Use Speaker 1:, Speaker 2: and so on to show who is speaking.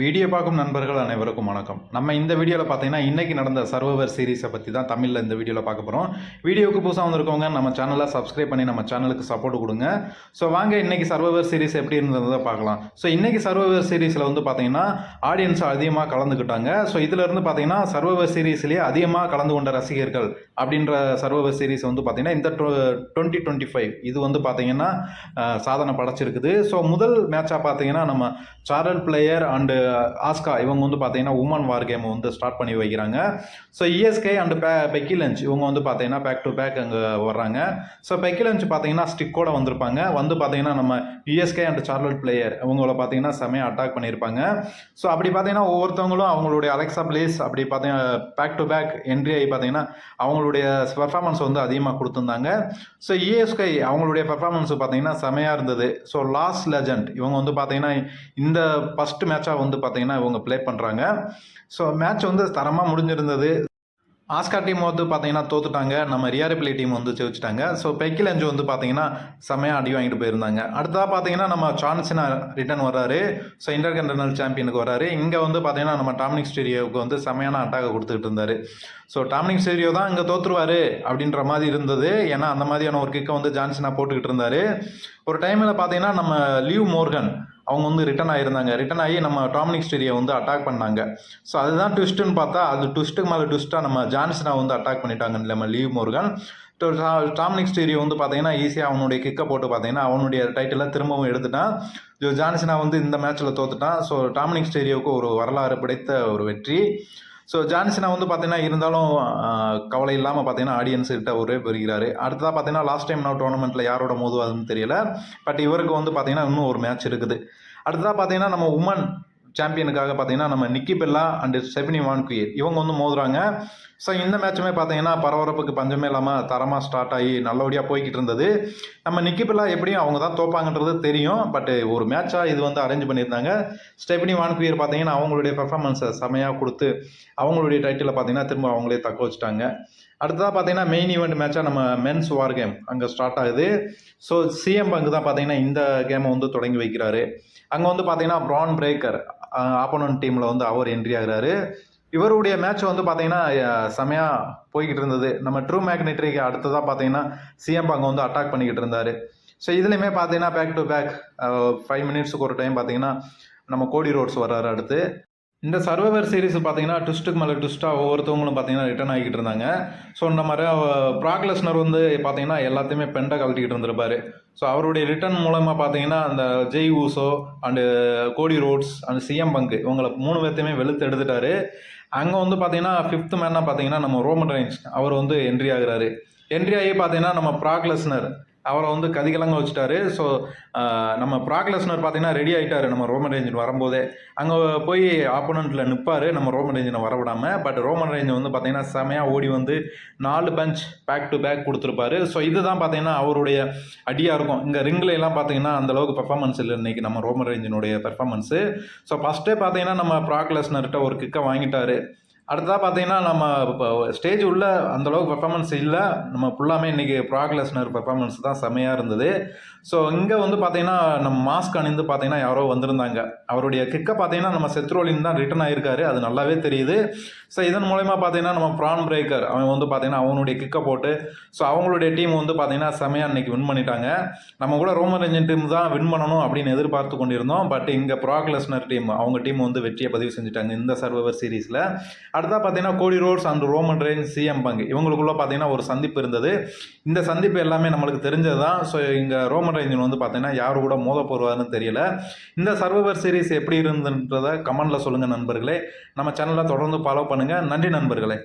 Speaker 1: Video பார்க்கும் நண்பர்கள் அனைவருக்கும் வணக்கம். நம்ம இந்த வீடியோவில் பார்த்தீங்கன்னா இன்றைக்கி நடந்த சர்வவர் சீரிஸை பற்றி தான் தமிழில் இந்த வீடியோவில் பார்க்க போகிறோம் வீடியோவுக்கு புதுசாக வந்திருக்கவங்க நம்ம சேனலை சப்ஸ்கிரைப் பண்ணி நம்ம சேனலுக்கு சப்போர்ட் கொடுங்க. ஸோ வாங்க இன்றைக்கி சர்வவர் சீரிஸ் எப்படி இருந்ததை பார்க்கலாம். ஸோ இன்றைக்கி சர்வவர் சீரிஸில் வந்து பார்த்தீங்கன்னா ஆடியன்ஸ் அதிகமாக கலந்துக்கிட்டாங்க. ஸோ இதிலிருந்து பார்த்தீங்கன்னா சர்வவர் சீரிஸ்லேயே அதிகமாக கலந்து கொண்ட ரசிகர்கள் அப்படின்ற சர்வவர் சீரிஸ் வந்து பார்த்தீங்கன்னா இந்த டுவெண்ட்டி டுவெண்ட்டி ஃபைவ் இது வந்து பார்த்தீங்கன்னா சாதனை படைச்சிருக்குது. ஸோ முதல் மேட்சாக பார்த்தீங்கன்னா நம்ம சாரல் பிளேயர் அண்டு ஆஸ்கா இவங்க வந்து பார்த்தீங்கன்னா உமன் வார் கேம் வந்து ஸ்டார்ட் பண்ணி வைக்கிறாங்க. ஸோ இஎஸ்கே அண்ட் பே பெக்கி லஞ்ச் இவங்க வந்து பார்த்தீங்கன்னா பேக் டு பேக் அங்கே வர்றாங்க. ஸோ பெக்கி லஞ்ச் பார்த்தீங்கன்னா ஸ்டிக்கோட வந்திருப்பாங்க. வந்து பார்த்தீங்கன்னா நம்ம இஎஸ்கே அண்ட் சார்லட் பிளேயர் இவங்கள பார்த்தீங்கன்னா செமையாக அட்டாக் பண்ணியிருப்பாங்க. ஸோ அப்படி பார்த்தீங்கன்னா ஒவ்வொருத்தவங்களும் அவங்களுடைய அலெக்சா பிளேஸ் அப்படி பார்த்தீங்கன்னா பேக் டு பேக் என்ட்ரி ஆகி பார்த்தீங்கன்னா அவங்களுடைய பெர்ஃபார்மன்ஸ் வந்து அதிகமாக கொடுத்துருந்தாங்க. ஸோ இஎஸ்கே அவங்களுடைய பெர்ஃபார்மன்ஸ் பார்த்தீங்கன்னா செமையாக இருந்தது. ஸோ லாஸ்ட் லெஜண்ட் இவங்க வந்து பார்த்தீங்கன்னா இந்த ஃபஸ்ட் மேட்சாக வந்து பார்த்தீங்கன்னா இவங்க ப்ளே பண்ணுறாங்க ஸோ மேட்ச் வந்து தரமாக முடிஞ்சிருந்தது. ஆஸ்கா டீம் வந்து பார்த்தீங்கன்னா தோத்துட்டாங்க. நம்ம ரியாரிபிளி டீம் வந்து ஜெயிச்சிட்டாங்க. ஸோ பெக்கிலஞ்சு வந்து பார்த்தீங்கன்னா செமையாக அடி வாங்கிட்டு போயிருந்தாங்க. அடுத்ததாக பார்த்தீங்கன்னா நம்ம சான்சினா ரிட்டர்ன் வராரு ஸோ இன்டர்கண்டனல் சாம்பியனுக்கு வராரு இங்கே வந்து பார்த்தீங்கன்னா நம்ம டாமினிக் ஸ்டீரியோவுக்கு வந்து செமையான அட்டாக கொடுத்துக்கிட்டு இருந்தார். ஸோ டாமினிக் ஸ்டீரியோ தான் இங்கே தோத்துருவாரு அப்படின்ற மாதிரி இருந்தது. ஏன்னா அந்த மாதிரியான ஒரு கிக்கை வந்து ஜான்சினா போட்டுக்கிட்டு இருந்தார். ஒரு டைமில் பார்த்தீங்கன்னா நம்ம லீவ் மோர்கன் அவங்க வந்து ரிட்டன் ஆகியிருந்தாங்க ரிட்டன் ஆகி நம்ம டாமினிக் ஸ்டெரியை வந்து அட்டாக் பண்ணாங்க. ஸோ அதுதான் ட்விஸ்ட்டுன்னு பார்த்தா அது ட்விஸ்ட்டுக்கு மேலே ட்விஸ்ட்டாக நம்ம ஜான்சனா வந்து அட்டாக் பண்ணிட்டாங்க நம்ம லீவ் மோர்கன் டாமினிக் ஸ்டீரியோ வந்து பார்த்தீங்கன்னா ஈஸியாக அவனுடைய கிக்கை போட்டு பார்த்தீங்கன்னா அவனுடைய டைட்டிலை திரும்பவும் எடுத்துட்டான். ஜோ ஜான்சனா வந்து இந்த மேட்ச்சில் தோத்துட்டான். ஸோ டாமினிக் ஸ்டீரியோவுக்கு ஒரு வரலாறு பிடித்த ஒரு வெற்றி. ஸோ ஜான்சினா வந்து பார்த்தீங்கன்னா இருந்தாலும் கவலை இல்லாமல் பார்த்தீங்கன்னா ஆடியன்ஸ் கிட்ட ஒரே பெறுகிறார். அடுத்ததாக பார்த்தீங்கன்னா லாஸ்ட் டைம் நான் டோர்னமெண்ட்டில் யாரோட மோதுவாதுன்னு தெரியல. பட் இவருக்கு வந்து பார்த்தீங்கன்னா இன்னும் ஒரு மேட்ச் இருக்குது. அடுத்ததாக பார்த்தீங்கன்னா நம்ம உமன் சாம்பியனுக்காக பார்த்தீங்கன்னா நம்ம நிக்கி பெல்லா அண்ட் செபினி வான்குயர். இவங்க வந்து மோதுறாங்க. ஸோ இந்த மேட்சுமே பார்த்தீங்கன்னா பரபரப்புக்கு பஞ்சமே இல்லாமல் தரமாக ஸ்டார்ட் ஆகி நல்லபடியாக போய்கிட்டு இருந்தது. நம்ம நிக்கி பெல்லா எப்படியும் அவங்க தான் தோப்பாங்கன்றது தெரியும். பட் ஒரு மேட்சாக இது வந்து அரேஞ்ச் பண்ணியிருந்தாங்க. ஸ்டெபினி வான்குயர் பார்த்தீங்கன்னா அவங்களுடைய பெர்ஃபார்மன்ஸை செமையாக கொடுத்து அவங்களுடைய டைட்டிலை பார்த்தீங்கன்னா திரும்ப அவங்களே தக்க வச்சுட்டாங்க. அடுத்ததாக பார்த்தீங்கன்னா மெயின் ஈவெண்ட் மேட்சாக நம்ம மென்ஸ் வார் கேம் அங்கே ஸ்டார்ட் ஆகுது. ஸோ சிஎம் பங்கு தான் பார்த்தீங்கன்னா இந்த கேமை வந்து தொடங்கி வைக்கிறாரு. அங்கே வந்து பார்த்தீங்கன்னா ப்ரான் பிரேக்கர் ஆப்போனன்ட் டீமில் வந்து அவர் என்ட்ரி ஆகிறாரு. இவருடைய மேட்ச் வந்து பார்த்தீங்கன்னா செமையாக போய்கிட்டு இருந்தது. நம்ம ட்ரூ மேக்னெட்ரிக்கு அடுத்ததாக பார்த்தீங்கன்னா சிஎம் பாங்க வந்து அட்டாக் பண்ணிக்கிட்டு இருந்தார். ஸோ இதுலேயுமே பார்த்தீங்கன்னா பேக் டு பேக் ஃபைவ் மினிட்ஸுக்கு ஒரு டைம் பார்த்தீங்கன்னா நம்ம கோடி ரோட்ஸ் வர்றாரு அடுத்து. இந்த சர்வைவர் சீரிஸ் பார்த்தீங்கன்னா ட்விஸ்ட்டுக்கு மேலே ட்விஸ்ட்டாக ஒவ்வொருத்தவங்களும் பார்த்தீங்கன்னா ரிட்டர்ன் ஆகிக்கிட்டு இருந்தாங்க. ஸோ இந்த மாதிரி ப்ராக்லெஸ்னர் வந்து பார்த்தீங்கன்னா எல்லாத்தையுமே பெண்டை கழட்டிக்கிட்டு இருந்திருப்பாரு. ஸோ அவருடைய ரிட்டர்ன் மூலமாக பார்த்தீங்கன்னா அந்த Jey Uso and Cody Rhodes and CM Punk இவங்களை மூணு பேர்த்தையுமே வெளுத்து எடுத்துட்டாரு. அங்கே வந்து பார்த்தீங்கன்னா ஃபிஃப்த் மேனாக பார்த்தீங்கன்னா நம்ம ரோமன் ரைன்ஸ் அவர் வந்து என்ட்ரி ஆகுறாரு. என்ட்ரி ஆகி பார்த்தீங்கன்னா நம்ம ப்ராக்லெஸ்னர் அவரை வந்து கதிகலங்க வச்சுட்டாரு. ஸோ நம்ம ப்ராக்லஸ்னர் பார்த்தீங்கன்னா ரெடி ஆகிட்டாரு நம்ம ரோமன் ரேஞ்சின் வரும்போதே. அங்கே போய் ஆப்போனண்ட்டில் நிற்பார் நம்ம ரோமன் ரேஞ்சினை வரவிடாமல் பட் ரோமன் ரேஞ்ச் வந்து பார்த்தீங்கன்னா செமையாக ஓடி வந்து நாலு பஞ்ச் பேக் டு பேக் கொடுத்துருப்பாரு. ஸோ இதுதான் பார்த்தீங்கன்னா அவருடைய அடியாக இருக்கும். இங்கே ரிங்கில் எல்லாம் பார்த்தீங்கன்னா அந்த அளவுக்கு பெர்ஃபார்மன்ஸ் இல்லை இன்றைக்கி நம்ம ரோமன் ரேஞ்சினுடைய பெர்ஃபார்மன்ஸு ஸோ ஃபஸ்ட்டே பார்த்தீங்கன்னா நம்ம ப்ராக்லஸ்னர்கிட்ட ஒரு கிக்கை வாங்கிட்டாரு. அடுத்ததாக பார்த்தீங்கன்னா நம்ம இப்போ ஸ்டேஜ் உள்ள அந்த அளவுக்கு பெர்ஃபார்மன்ஸ் இல்லை. நம்ம ஃபுல்லாமே இன்றைக்கி ப்ராக்லெஸ்னர் பெர்ஃபார்மன்ஸ் தான் செமையாக இருந்தது. ஸோ இங்கே வந்து பார்த்தீங்கன்னா நம்ம மாஸ்க் அணிந்து பார்த்தீங்கன்னா யாரோ வந்திருந்தாங்க. அவருடைய கிக்கை பார்த்தீங்கன்னா நம்ம செத்ரோலின் தான் ரிட்டர்ன் ஆயிருக்காரு. அது நல்லாவே தெரியுது. ஸோ இதன் மூலயமா பார்த்தீங்கன்னா நம்ம ப்ரான் பிரேக்கர் அவன் வந்து பார்த்தீங்கன்னா அவனுடைய கிக்கை போட்டு ஸோ அவங்களுடைய டீம் வந்து பார்த்தீங்கன்னா செமையாக இன்றைக்கி வின் பண்ணிட்டாங்க. நம்ம கூட ரோமன் ரஞ்சன் டீம் தான் வின் பண்ணணும் அப்படின்னு எதிர்பார்த்து கொண்டிருந்தோம். பட் இங்கே ப்ராக்லெஸ்னர் டீம் அவங்க டீம் வந்து வெற்றியை பதிவு செஞ்சுட்டாங்க இந்த சர்வவர் சீரீஸில் அடுத்தா பார்த்தீங்கன்னா Cody Rhodes and Roman Reign CM Punk. இவங்களுக்குள்ள பார்த்தீங்கன்னா ஒரு சந்திப்பு இருந்தது. இந்த சந்திப்பு எல்லாமே நம்மளுக்கு தெரிஞ்சது தான் ஸோ இங்கே ரோமன் ரேஞ்சன் வந்து பார்த்தீங்கன்னா யாரு கூட மோத போடுவாருன்னு தெரியல. இந்த சர்வவர் சீரிஸ் எப்படி இருந்துன்றதை கமெண்டில் சொல்லுங்கள் நண்பர்களே. நம்ம சேனலை தொடர்ந்து ஃபாலோ பண்ணுங்கள் நன்றி நண்பர்களே.